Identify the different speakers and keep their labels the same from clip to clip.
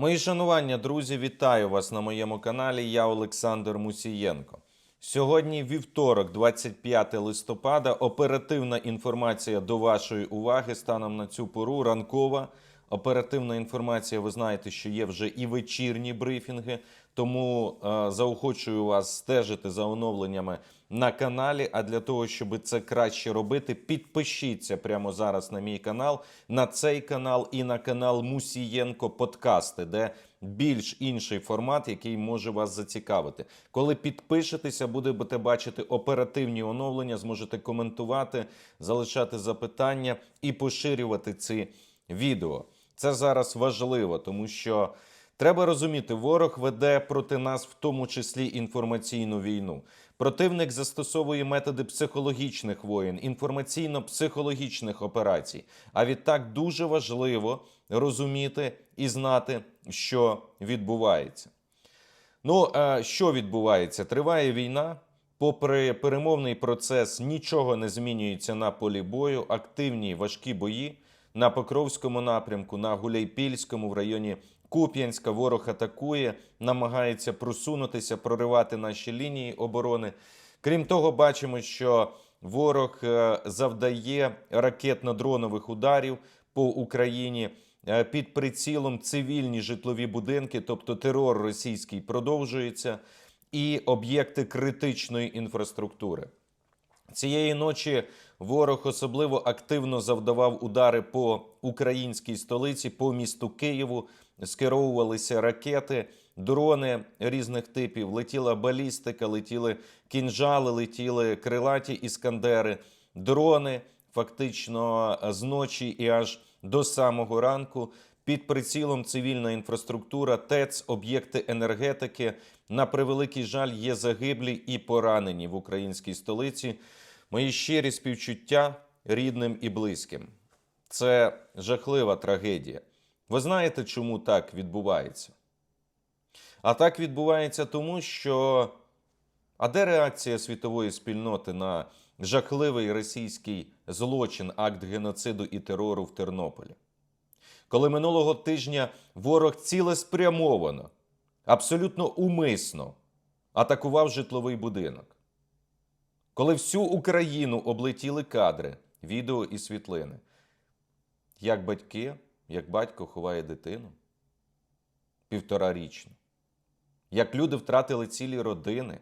Speaker 1: Мої шанування, друзі, вітаю вас на моєму каналі. Я Олександр Мусієнко. Сьогодні вівторок, 25 листопада. Оперативна інформація до вашої уваги станом на цю пору. Ранкова оперативна інформація. Ви знаєте, що є вже і вечірні брифінги. Тому е, заохочую вас стежити за оновленнями на каналі. А для того, щоб це краще робити, підпишіться прямо зараз на мій канал, на цей канал і на канал Мусієнко Подкасти, де більш інший формат, який може вас зацікавити. Коли підпишетеся, будете бачити оперативні оновлення, зможете коментувати, залишати запитання і поширювати ці відео. Це зараз важливо, тому що треба розуміти, ворог веде проти нас в тому числі інформаційну війну. Противник застосовує методи психологічних воєн, інформаційно-психологічних операцій. А відтак дуже важливо розуміти і знати, що відбувається. Ну, що відбувається? Триває війна. Попри перемовний процес, нічого не змінюється на полі бою. Активні важкі бої на Покровському напрямку, на Гуляйпільському в районі Куп'янська. Ворог атакує, намагається просунутися, проривати наші лінії оборони. Крім того, бачимо, що ворог е, завдає ракетно-дронових ударів по Україні е, під прицілом цивільні житлові будинки, тобто терор російський продовжується, і об'єкти критичної інфраструктури. Цієї ночі ворог особливо активно завдавав удари по українській столиці, по місту Києву. Скеровувалися ракети, дрони різних типів. Летіла балістика, летіли кінжали, летіли крилаті іскандери, дрони фактично з ночі і аж до самого ранку. Під прицілом цивільна інфраструктура, ТЕЦ, об'єкти енергетики. На превеликий жаль, є загиблі і поранені в українській столиці. Мої щирі співчуття рідним і близьким. Це жахлива трагедія. Ви знаєте, чому так відбувається? А так відбувається тому, що. А де реакція світової спільноти на жахливий російський злочин, акт геноциду і терору в Тернополі? Коли минулого тижня ворог цілеспрямовано, абсолютно умисно атакував житловий будинок, коли всю Україну облетіли кадри, відео і світлини, як батьки, як батько ховає дитину півторарічну, як люди втратили цілі родини.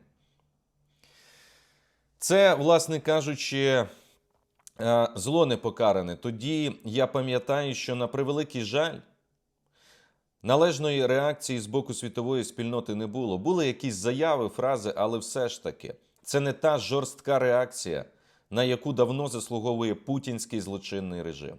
Speaker 1: Це, власне кажучи, е, зло не покаране. Тоді я пам'ятаю, що на превеликий жаль належної реакції з боку світової спільноти не було. Були якісь заяви, фрази, але все ж таки це не та жорстка реакція, на яку давно заслуговує путінський злочинний режим.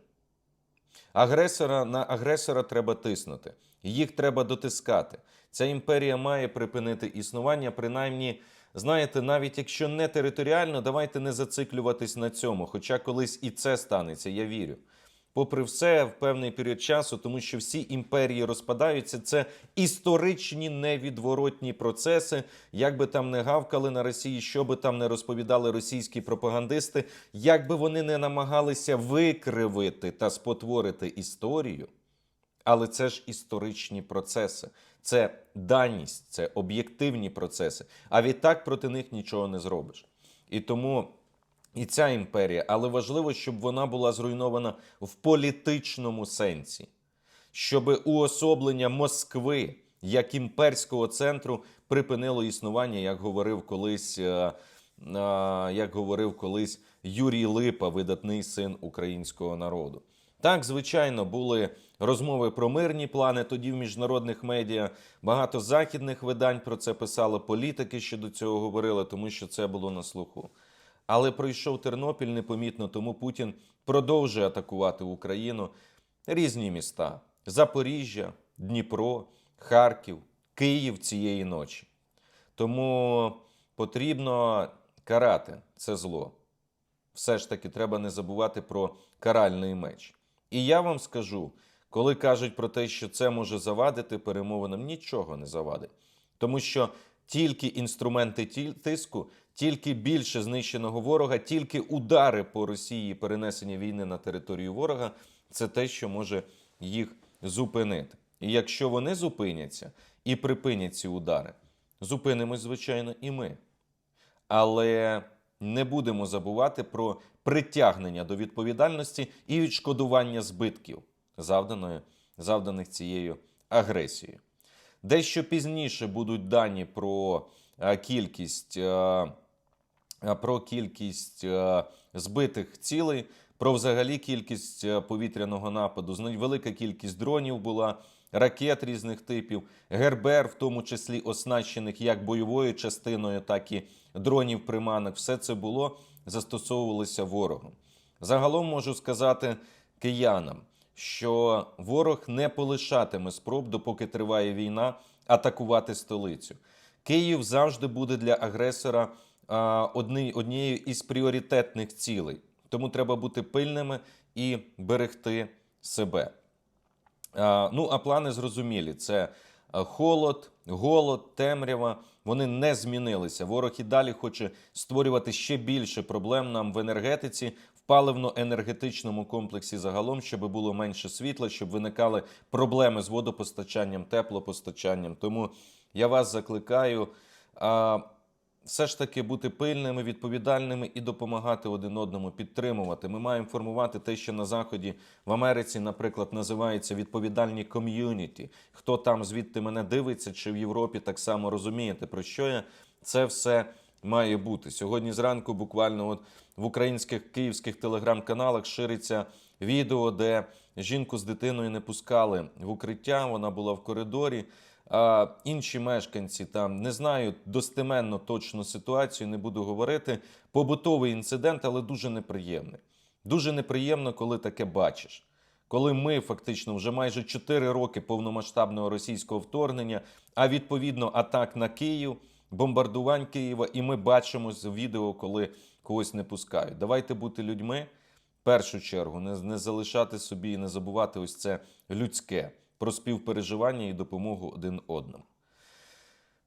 Speaker 1: Агресора на агресора треба тиснути, їх треба дотискати. Ця імперія має припинити існування, принаймні. Знаєте, навіть якщо не територіально, давайте не зациклюватись на цьому. Хоча колись і це станеться, я вірю. Попри все, в певний період часу, тому що всі імперії розпадаються, це історичні невідворотні процеси. Як би там не гавкали на Росії, що би там не розповідали російські пропагандисти, як би вони не намагалися викривити та спотворити історію. Але це ж історичні процеси, це даність, це об'єктивні процеси. А відтак проти них нічого не зробиш. І тому і ця імперія, але важливо, щоб вона була зруйнована в політичному сенсі, щоб уособлення Москви як імперського центру припинило існування, як говорив колись. е, е, Як говорив колись Юрій Липа, видатний син українського народу. Так, звичайно, були розмови про мирні плани тоді в міжнародних медіа. Багато західних видань про це писали, політики ще до цього говорили, тому що це було на слуху. Але пройшов Тернопіль непомітно, тому Путін продовжує атакувати Україну різні міста: Запоріжжя, Дніпро, Харків, Київ цієї ночі. Тому потрібно карати це зло. Все ж таки, треба не забувати про каральний меч. І я вам скажу, коли кажуть про те, що це може завадити перемовинам, нічого не завадить. Тому що тільки інструменти тиску, тільки більше знищеного ворога, тільки удари по Росії, перенесення війни на територію ворога це те, що може їх зупинити. І якщо вони зупиняться і припинять ці удари, зупинимось, звичайно, і ми. Але не будемо забувати про притягнення до відповідальності і відшкодування збитків, завданої, завданих цією агресією. Дещо пізніше будуть дані про е, кількість, е, про кількість е, збитих цілей, про взагалі кількість е, повітряного нападу. Велика кількість дронів була, ракет різних типів, гербер, в тому числі оснащених як бойовою частиною, так і дронів приманок. Все це було застосовувалося ворогом. Загалом можу сказати киянам, що ворог не полишатиме спроб, допоки триває війна, атакувати столицю. Київ завжди буде для агресора одні, однією із пріоритетних цілей. Тому треба бути пильними і берегти себе. Ну, а плани зрозумілі: це холод, голод, темрява. Вони не змінилися. Ворог і далі хоче створювати ще більше проблем нам в енергетиці, в паливно-енергетичному комплексі загалом, щоб було менше світла, щоб виникали проблеми з водопостачанням, теплопостачанням. Тому я вас закликаю. Все ж таки бути пильними, відповідальними і допомагати один одному, підтримувати. Ми маємо формувати те, що на заході в Америці, наприклад, називається відповідальні ком'юніті. Хто там звідти мене дивиться, чи в Європі так само розумієте, про що я це все має бути. Сьогодні зранку, буквально, от в українських київських телеграм-каналах шириться відео, де жінку з дитиною не пускали в укриття. Вона була в коридорі. Інші мешканці там не знаю достеменно точну ситуацію, не буду говорити. Побутовий інцидент, але дуже неприємний. Дуже неприємно, коли таке бачиш. Коли ми фактично вже майже 4 роки повномасштабного російського вторгнення, а відповідно атак на Київ, бомбардувань Києва, і ми бачимо з відео, коли когось не пускають. Давайте бути людьми в першу чергу, не, не залишати собі і не забувати ось це людське про співпереживання і допомогу один одному.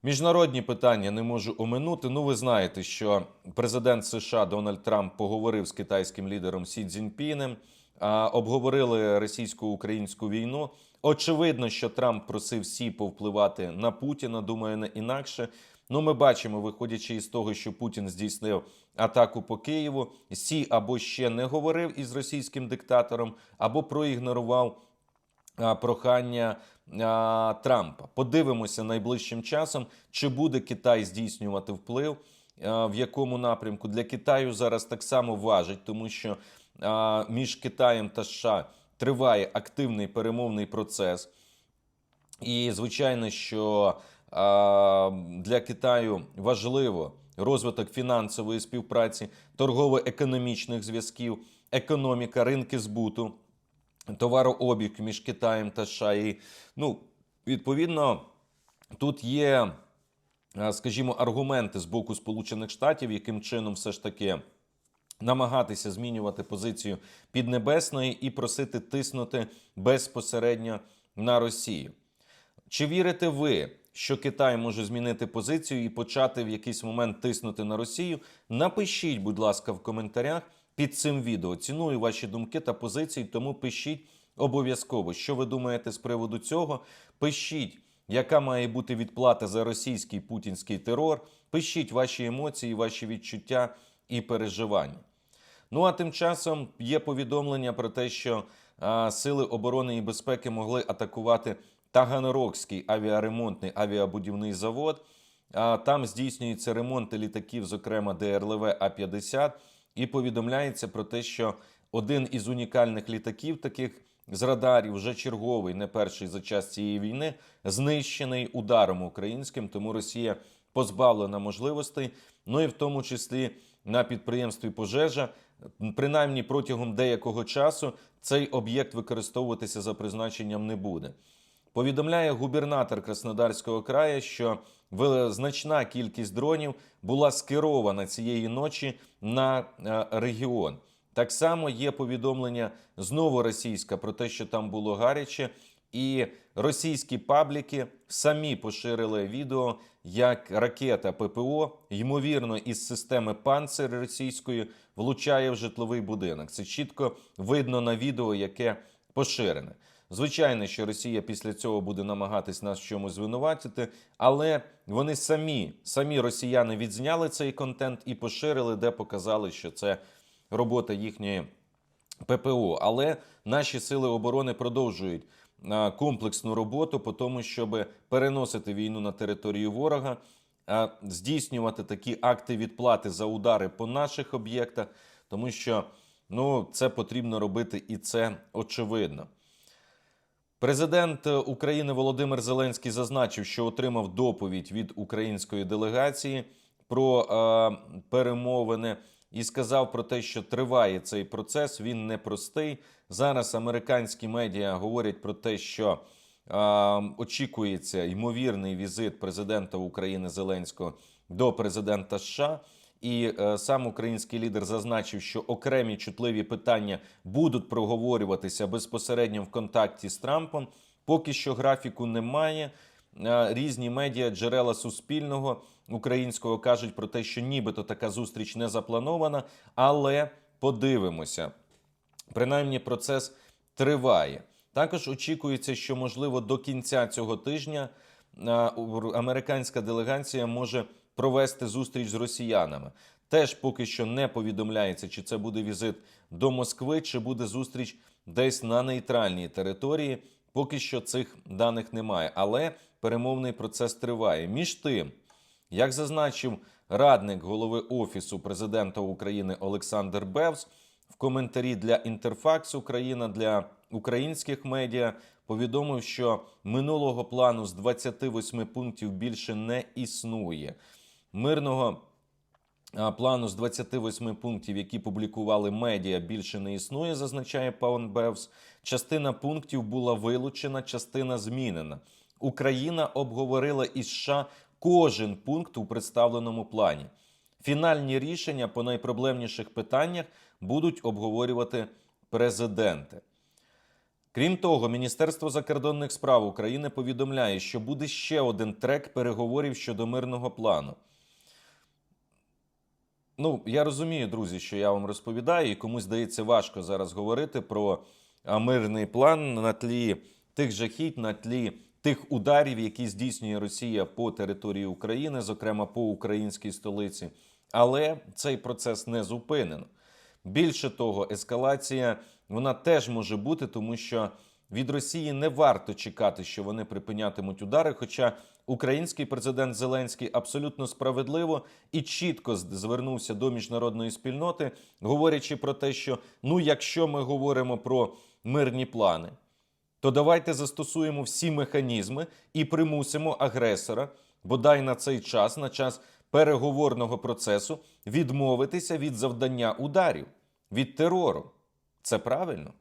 Speaker 1: Міжнародні питання не можу оминути. Ну, ви знаєте, що президент США Дональд Трамп поговорив з китайським лідером Сі Цзіньпінем, обговорили російсько-українську війну. Очевидно, що Трамп просив Сі повпливати на Путіна. Думаю, не інакше. Ну, ми бачимо, виходячи із того, що Путін здійснив атаку по Києву, Сі або ще не говорив із російським диктатором, або проігнорував прохання Трампа. Подивимося найближчим часом, чи буде Китай здійснювати вплив, в якому напрямку для Китаю зараз так само важить, тому що між Китаєм та США триває активний перемовний процес. І звичайно, що для Китаю важливо розвиток фінансової співпраці, торгово-економічних зв'язків, економіка, ринки збуту, товарообіг між Китаєм та США. І, ну, відповідно, тут є, скажімо, аргументи з боку Сполучених Штатів, яким чином все ж таки намагатися змінювати позицію Піднебесної і просити тиснути безпосередньо на Росію. Чи вірите ви, що Китай може змінити позицію і почати в якийсь момент тиснути на Росію? Напишіть, будь ласка, в коментарях під цим відео. Ціную ваші думки та позиції, тому пишіть обов'язково, що ви думаєте з приводу цього. Пишіть, яка має бути відплата за російський путінський терор. Пишіть ваші емоції, ваші відчуття і переживання. Ну а тим часом є повідомлення про те, що а, сили оборони і безпеки могли атакувати Таганрогський авіаремонтний авіабудівний завод. А, там здійснюються ремонти літаків, зокрема ДРЛВ А-50. І повідомляється про те, що один із унікальних літаків, таких з радарів, вже черговий, не перший за час цієї війни, знищений ударом українським. Тому Росія позбавлена можливостей. Ну і в тому числі на підприємстві пожежа, принаймні протягом деякого часу цей об'єкт використовуватися за призначенням не буде. Повідомляє губернатор Краснодарського краю, що значна кількість дронів була скерована цієї ночі на е, регіон. Так само є повідомлення знову російська про те, що там було гаряче, і російські пабліки самі поширили відео, як ракета ППО, ймовірно, із системи панцир російської влучає в житловий будинок. Це чітко видно на відео, яке поширене. Звичайно, що Росія після цього буде намагатись нас чомусь звинуватити, але вони самі, самі росіяни відзняли цей контент і поширили, де показали, що це робота їхньої ППО. Але наші сили оборони продовжують комплексну роботу по тому, щоб переносити війну на територію ворога, здійснювати такі акти відплати за удари по наших об'єктах, тому що ну, це потрібно робити, і це очевидно. Президент е, України Володимир Зеленський зазначив, що отримав доповідь від української делегації про е, перемовини і сказав про те, що триває цей процес. Він непростий. Зараз американські медіа говорять про те, що е, очікується ймовірний візит президента України Зеленського до президента США. І е, сам український лідер зазначив, що окремі чутливі питання будуть проговорюватися безпосередньо в контакті з Трампом. Поки що графіку немає. Е, Різні медіа, джерела суспільного українського кажуть про те, що нібито така зустріч не запланована, але подивимося. Принаймні, процес триває. Також очікується, що можливо до кінця цього тижня е, американська делегація може провести зустріч з росіянами. Теж поки що не повідомляється, чи це буде візит до Москви, чи буде зустріч десь на нейтральній території. Поки що цих даних немає, але перемовний процес триває. Між тим, як зазначив радник голови офісу президента України Олександр Бевс, в коментарі для Інтерфакс Україна для українських медіа повідомив, що минулого плану з 28 пунктів більше не існує. Мирного плану з 28 пунктів, які публікували медіа, більше не існує, зазначає пан Бевс. Частина пунктів була вилучена, частина змінена. Україна обговорила із США кожен пункт у представленому плані. Фінальні рішення по найпроблемніших питаннях будуть обговорювати президенти. Крім того, Міністерство закордонних справ України повідомляє, що буде ще один трек переговорів щодо мирного плану. Ну, я розумію, друзі, що я вам розповідаю, і комусь здається важко зараз говорити про мирний план на тлі тих жахіть, на тлі тих ударів, які здійснює Росія по території України, зокрема по українській столиці. Але цей процес не зупинено. Більше того, ескалація вона теж може бути, тому що від Росії не варто чекати, що вони припинятимуть удари. Хоча український президент Зеленський абсолютно справедливо і чітко звернувся до міжнародної спільноти, говорячи про те, що ну, якщо ми говоримо про мирні плани, то давайте застосуємо всі механізми і примусимо агресора, бодай на цей час, на час переговорного процесу, відмовитися від завдання ударів, від терору. Це правильно.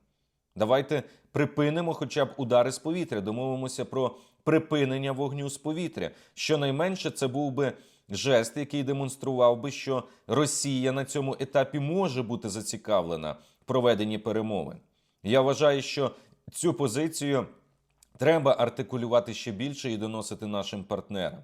Speaker 1: Давайте припинимо хоча б удари з повітря, домовимося про припинення вогню з повітря. Щонайменше це був би жест, який демонстрував би, що Росія на цьому етапі може бути зацікавлена в проведенні перемовин. Я вважаю, що цю позицію треба артикулювати ще більше і доносити нашим партнерам.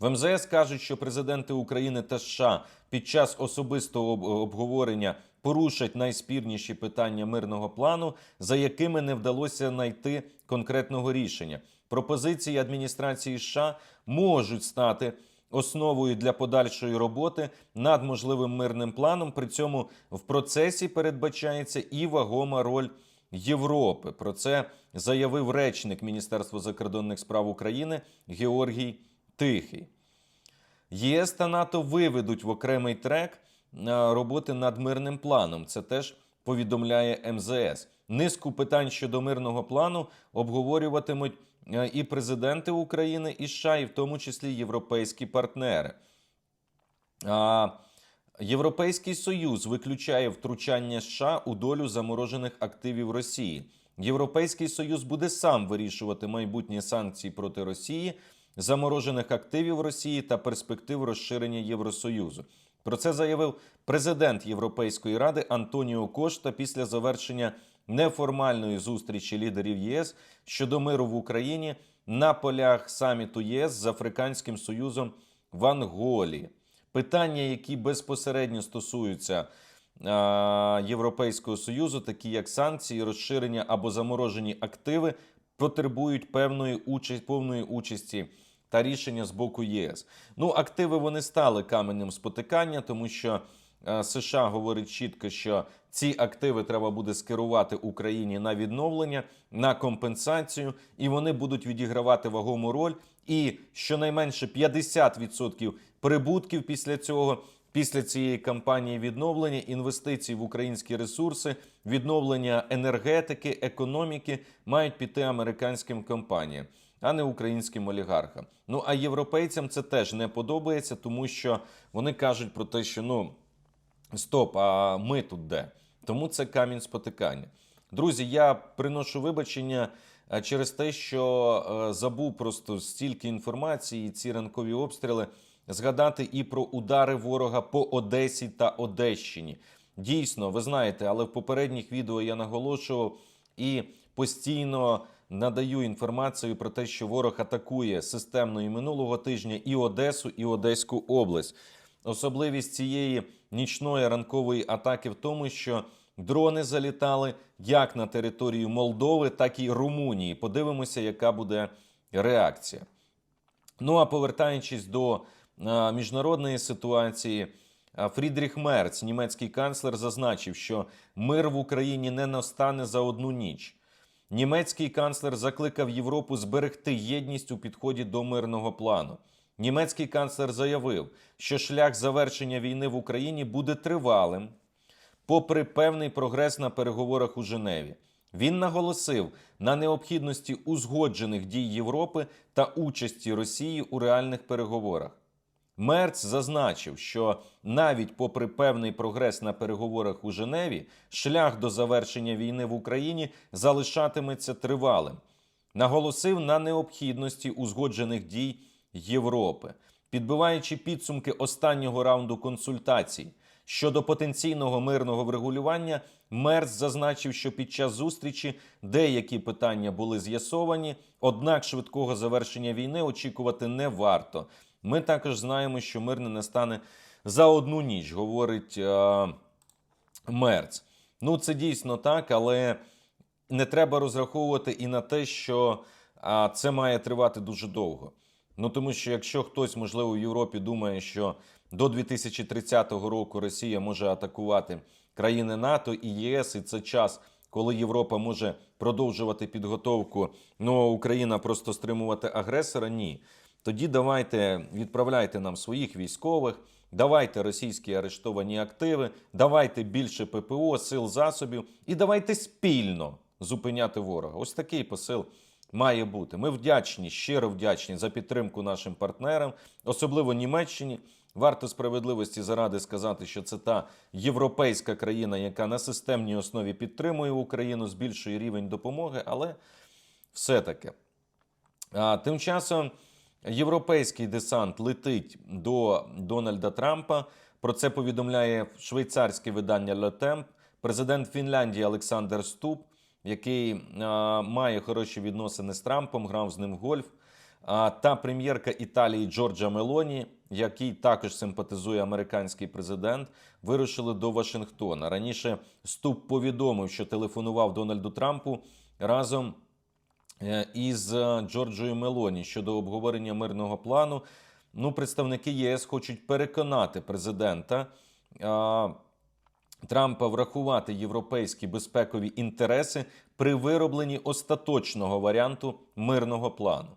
Speaker 1: В МЗС кажуть, що президенти України та США під час особистого обговорення порушать найспірніші питання мирного плану, за якими не вдалося знайти конкретного рішення. Пропозиції адміністрації США можуть стати основою для подальшої роботи над можливим мирним планом. При цьому в процесі передбачається і вагома роль Європи. Про це заявив речник Міністерства закордонних справ України Георгій Тихий. ЄС та НАТО виведуть в окремий трек е, роботи над мирним планом. Це теж повідомляє МЗС. Низку питань щодо мирного плану обговорюватимуть і президенти України, і США, і в тому числі європейські партнери. А, Європейський Союз виключає втручання США у долю заморожених активів Росії. Європейський Союз буде сам вирішувати майбутні санкції проти Росії, заморожених активів Росії та перспектив розширення Євросоюзу. Про це заявив президент Європейської ради Антоніо Кошта після завершення неформальної зустрічі лідерів ЄС щодо миру в Україні на полях саміту ЄС з Африканським Союзом в Анголі. Питання, які безпосередньо стосуються а, Європейського союзу, такі як санкції, розширення або заморожені активи, потребують певної участі, повної участі та рішення з боку ЄС. Ну, активи вони стали каменем спотикання, тому що США говорить чітко, що ці активи треба буде скерувати Україні на відновлення, на компенсацію, і вони будуть відігравати вагому роль. І щонайменше 50% прибутків після цього. Після цієї кампанії відновлення інвестицій в українські ресурси, відновлення енергетики, економіки мають піти американським компаніям, а не українським олігархам. Ну а європейцям це теж не подобається, тому що вони кажуть про те, що ну стоп, а ми тут де? Тому це камінь спотикання. Друзі, я приношу вибачення е, через те, що е, забув просто стільки інформації, ці ранкові обстріли згадати і про удари ворога по Одесі та Одещині. Дійсно, ви знаєте, але в попередніх відео я наголошував і постійно надаю інформацію про те, що ворог атакує системно і минулого тижня і Одесу, і Одеську область. Особливість цієї нічної ранкової атаки в тому, що дрони залітали як на територію Молдови, так і Румунії. Подивимося, яка буде реакція. Ну а повертаючись до міжнародної ситуації, Фрідріх Мерц, німецький канцлер, зазначив, що мир в Україні не настане за одну ніч. Німецький канцлер закликав Європу зберегти єдність у підході до мирного плану. Німецький канцлер заявив, що шлях завершення війни в Україні буде тривалим, попри певний прогрес на переговорах у Женеві. Він наголосив на необхідності узгоджених дій Європи та участі Росії у реальних переговорах. Мерц зазначив, що навіть попри певний прогрес на переговорах у Женеві, шлях до завершення війни в Україні залишатиметься тривалим. Наголосив на необхідності узгоджених дій Європи, підбиваючи підсумки останнього раунду консультацій щодо потенційного мирного врегулювання, Мерц зазначив, що під час зустрічі деякі питання були з'ясовані, однак швидкого завершення війни очікувати не варто. Ми також знаємо, що мир не настане за одну ніч, говорить е, Мерц. Ну, це дійсно так, але не треба розраховувати і на те, що а, це має тривати дуже довго. Ну тому що якщо хтось, можливо, в Європі думає, що до 2030 року Росія може атакувати країни НАТО і ЄС, і це час, коли Європа може продовжувати підготовку, ну а Україна просто стримувати агресора, ні. Тоді давайте відправляйте нам своїх військових, давайте російські арештовані активи, давайте більше ППО, сил засобів і давайте спільно зупиняти ворога. Ось такий посил має бути. Ми вдячні, щиро вдячні за підтримку нашим партнерам, особливо Німеччині. Варто справедливості заради сказати, що це та європейська країна, яка на системній основі підтримує Україну, збільшує рівень допомоги, але все-таки. Тим часом європейський десант летить до Дональда Трампа. Про це повідомляє швейцарське видання Le Temps. Президент Фінляндії Олександр Ступ, який а, має хороші відносини з Трампом, грав з ним в гольф. Та прем'єрка Італії Джорджа Мелоні, який також симпатизує американський президент, вирушили до Вашингтона. Раніше Ступ повідомив, що телефонував Дональду Трампу разом е, із е, Джорджою Мелоні щодо обговорення мирного плану. Ну, представники ЄС хочуть переконати президента Трампа врахувати європейські безпекові інтереси при виробленні остаточного варіанту мирного плану.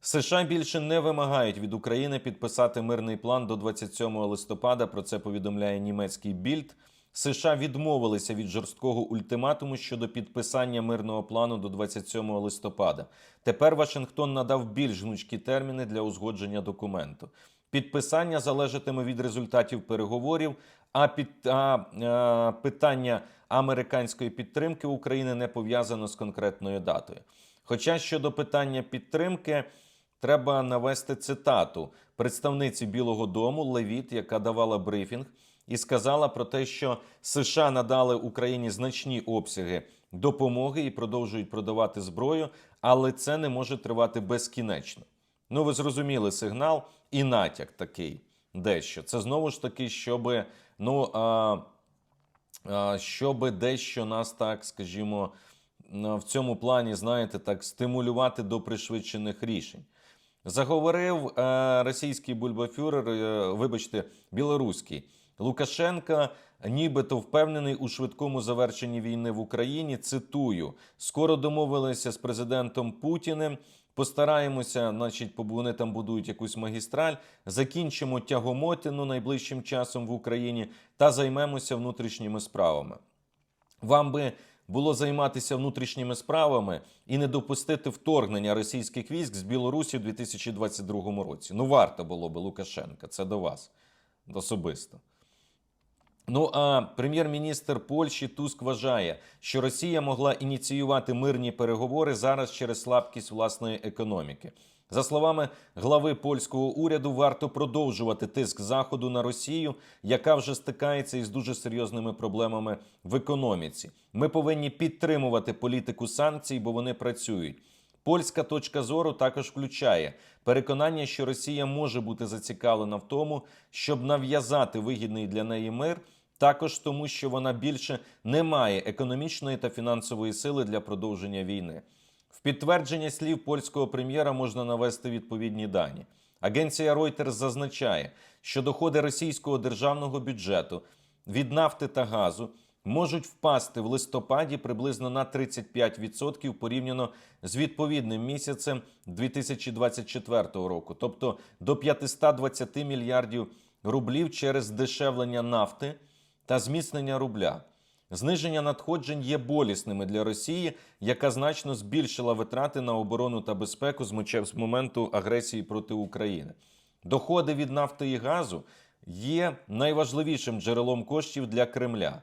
Speaker 1: США більше не вимагають від України підписати мирний план до 27 листопада. Про це повідомляє німецький більд. США відмовилися від жорсткого ультиматуму щодо підписання мирного плану до 27 листопада. Тепер Вашингтон надав більш гнучкі терміни для узгодження документу. Підписання залежатиме від результатів переговорів, а, під, а, а питання американської підтримки України не пов'язано з конкретною датою. Хоча щодо питання підтримки, треба навести цитату представниці Білого Дому Левіт, яка давала брифінг, і сказала про те, що США надали Україні значні обсяги допомоги і продовжують продавати зброю, але це не може тривати безкінечно. Ну, ви зрозуміли сигнал і натяк такий дещо. Це знову ж таки, щоб Ну а, а щоб дещо нас так, скажімо, в цьому плані, знаєте, так стимулювати до пришвидшених рішень. Заговорив е, російський бульбафюрер, е, вибачте, білоруський Лукашенка, нібито впевнений у швидкому завершенні війни в Україні. Цитую: скоро домовилися з президентом Путіним. Постараємося, значить, вони там будують якусь магістраль, закінчимо тягомотину найближчим часом в Україні та займемося внутрішніми справами. Вам би було займатися внутрішніми справами і не допустити вторгнення російських військ з Білорусі у 2022 році. Ну, варто було би Лукашенка. Це до вас особисто. Ну а прем'єр-міністр Польщі Туск вважає, що Росія могла ініціювати мирні переговори зараз через слабкість власної економіки. За словами глави польського уряду, варто продовжувати тиск заходу на Росію, яка вже стикається із дуже серйозними проблемами в економіці. Ми повинні підтримувати політику санкцій, бо вони працюють. Польська точка зору також включає переконання, що Росія може бути зацікавлена в тому, щоб нав'язати вигідний для неї мир, також тому, що вона більше не має економічної та фінансової сили для продовження війни. В підтвердження слів польського прем'єра можна навести відповідні дані. Агенція Reuters зазначає, що доходи російського державного бюджету від нафти та газу можуть впасти в листопаді приблизно на 35% порівняно з відповідним місяцем 2024 року, тобто до 520 мільярдів рублів через дешевлення нафти та зміцнення рубля. Зниження надходжень є болісними для Росії, яка значно збільшила витрати на оборону та безпеку з моменту агресії проти України. Доходи від нафти і газу є найважливішим джерелом коштів для Кремля.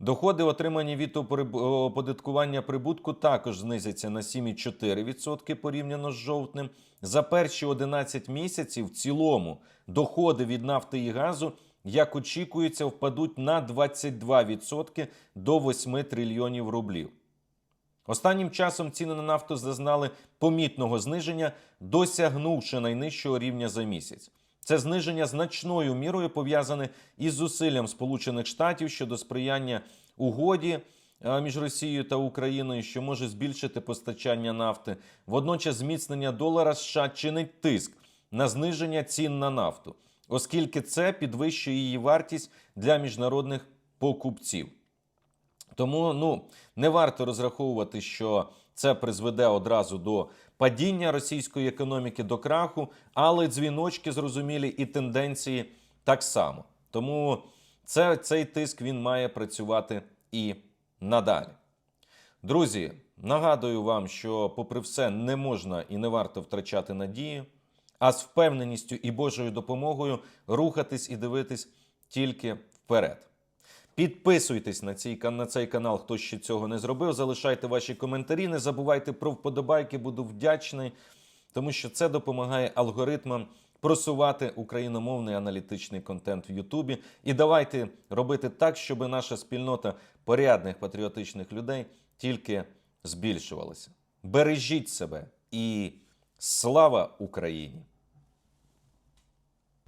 Speaker 1: Доходи, отримані від оподаткування прибутку, також знизяться на 7,4% порівняно з жовтнем. За перші 11 місяців в цілому доходи від нафти і газу, як очікується, впадуть на 22% до 8 трильйонів рублів. Останнім часом ціни на нафту зазнали помітного зниження, досягнувши найнижчого рівня за місяць. Це зниження значною мірою пов'язане із зусиллям Сполучених Штатів щодо сприяння угоді е, між Росією та Україною, що може збільшити постачання нафти. Водночас зміцнення долара США чинить тиск на зниження цін на нафту, оскільки це підвищує її вартість для міжнародних покупців. Тому ну не варто розраховувати, що це призведе одразу до падіння російської економіки до краху, але дзвіночки зрозумілі і тенденції так само. Тому це, цей тиск він має працювати і надалі. Друзі, нагадую вам, що, попри все, не можна і не варто втрачати надію, а з впевненістю і Божою допомогою рухатись і дивитись тільки вперед. Підписуйтесь на цей, на цей канал, хто ще цього не зробив. Залишайте ваші коментарі. Не забувайте про вподобайки, буду вдячний, тому що це допомагає алгоритмам просувати україномовний аналітичний контент в Ютубі. І давайте робити так, щоб наша спільнота порядних патріотичних людей тільки збільшувалася. Бережіть себе і слава Україні!